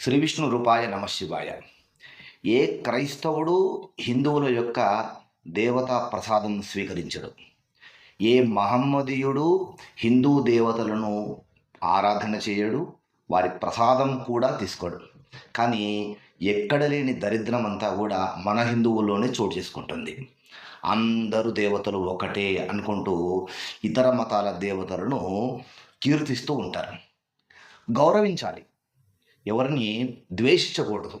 శ్రీ విష్ణు రూపాయ నమ శివాయ. ఏ క్రైస్తవుడు హిందువుల యొక్క దేవతా ప్రసాదం స్వీకరించడు. ఏ మహమ్మదీయుడు హిందూ దేవతలను ఆరాధన చేయడు వారి ప్రసాదం కూడా తీసుకోడు. కానీ ఎక్కడ లేని దరిద్రం అంతా కూడా మన హిందువుల్లోనే చోటు చేసుకుంటుంది. అందరూ దేవతలు ఒకటే అనుకుంటూ ఇతర మతాల దేవతలను కీర్తిస్తూ ఉంటారు. గౌరవించాలి. ఎవరిని ద్వేషించకూడదు.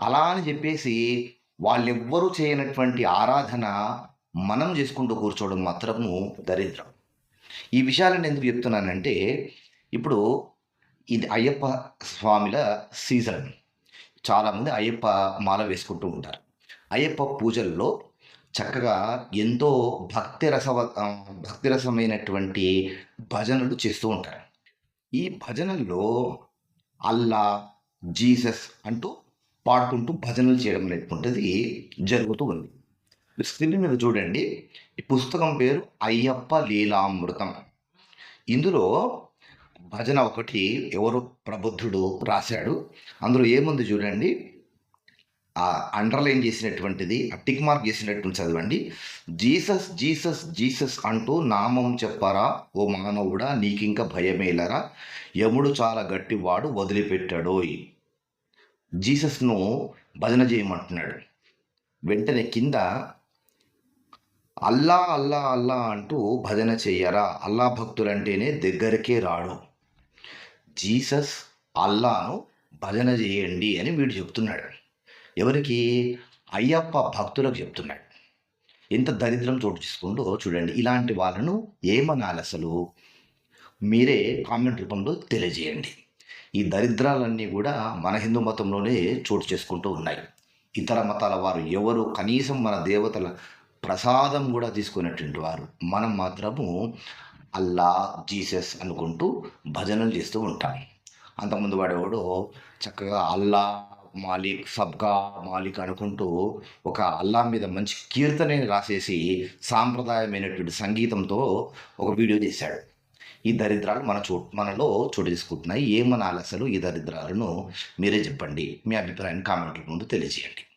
అలా అని చెప్పేసి వాళ్ళెవ్వరూ చేయనటువంటి ఆరాధన మనం చేసుకుంటూ కూర్చోవడం మాత్రము దరిద్రం. ఈ విషయాలను ఎందుకు చెప్తున్నానంటే ఇప్పుడు ఇది అయ్యప్ప స్వామిల సీజన్. చాలామంది అయ్యప్ప మాల వేసుకుంటూ ఉంటారు. అయ్యప్ప పూజల్లో చక్కగా ఎంతో భక్తి రసవ ఆ, భజనలు చేస్తూ ఉంటారు. ఈ భజనల్లో అల్లా జీసస్ అంటూ పాడుకుంటూ భజనలు చేయడం అనేటువంటిది జరుగుతూ ఉంది. స్క్రీన్ మీద చూడండి ఈ పుస్తకం పేరు అయ్యప్ప లీలామృతం. ఇందులో భజన ఒకటి ఎవరు ప్రబుద్ధుడు రాశాడు. అందులో ఏముంది చూడండి ఆ అండర్లైన్ చేసినటువంటిది ఆ టిక్ మార్క్ చేసినటువంటి చదవండి. జీసస్ జీసస్ జీసస్ అంటూ నామం చెప్పరా? ఓ మానవుడా నీకింక భయమేలరా? యముడు చాలా గట్టివాడు వదిలిపెట్టాడోయ్. జీసస్ను భజన చేయమంటున్నాడు. వెంటనే కింద అల్లా అల్లా అల్లా అంటూ భజన చెయ్యరా అల్లా భక్తులంటేనే దగ్గరికే రాడు. జీసస్ అల్లాను భజన చేయండి అని వీడు చెప్తున్నాడు. ఎవరికి? అయ్యప్ప భక్తులకు చెప్తున్నాడు. ఎంత దరిద్రం చోటు చేసుకుంటూ చూడండి. ఇలాంటి వాళ్ళను ఏమనాలి అసలు? మీరే కామెంట్ రూపంలో తెలియజేయండి. ఈ దరిద్రాలన్నీ కూడా మన హిందూ మతంలోనే చోటు చేసుకుంటూ ఉన్నాయి. ఇతర మతాల వారు ఎవరు? కనీసం మన దేవతల ప్రసాదం కూడా తీసుకునేటువంటి వారు. మనం మాత్రము అల్లా జీసస్ అనుకుంటూ భజనలు చేస్తూ ఉంటాం. అంతకుముందు వాడేవాడు? చక్కగా అల్లా మాలిక్ సబ్కా మాలిక్ అనుకుంటూ ఒక అల్లా మీద మంచి కీర్తనని రాసేసి సాంప్రదాయమైనటువంటి సంగీతంతో ఒక వీడియో చేశాడు. ఈ దరిద్రాలు మన చో మనలో చోటు తీసుకుంటున్నాయి ఏమనాలి అసలు ఈ దరిద్రాలను? మీరే చెప్పండి. మీ అభిప్రాయాన్ని కామెంట్ల ముందు తెలియజేయండి.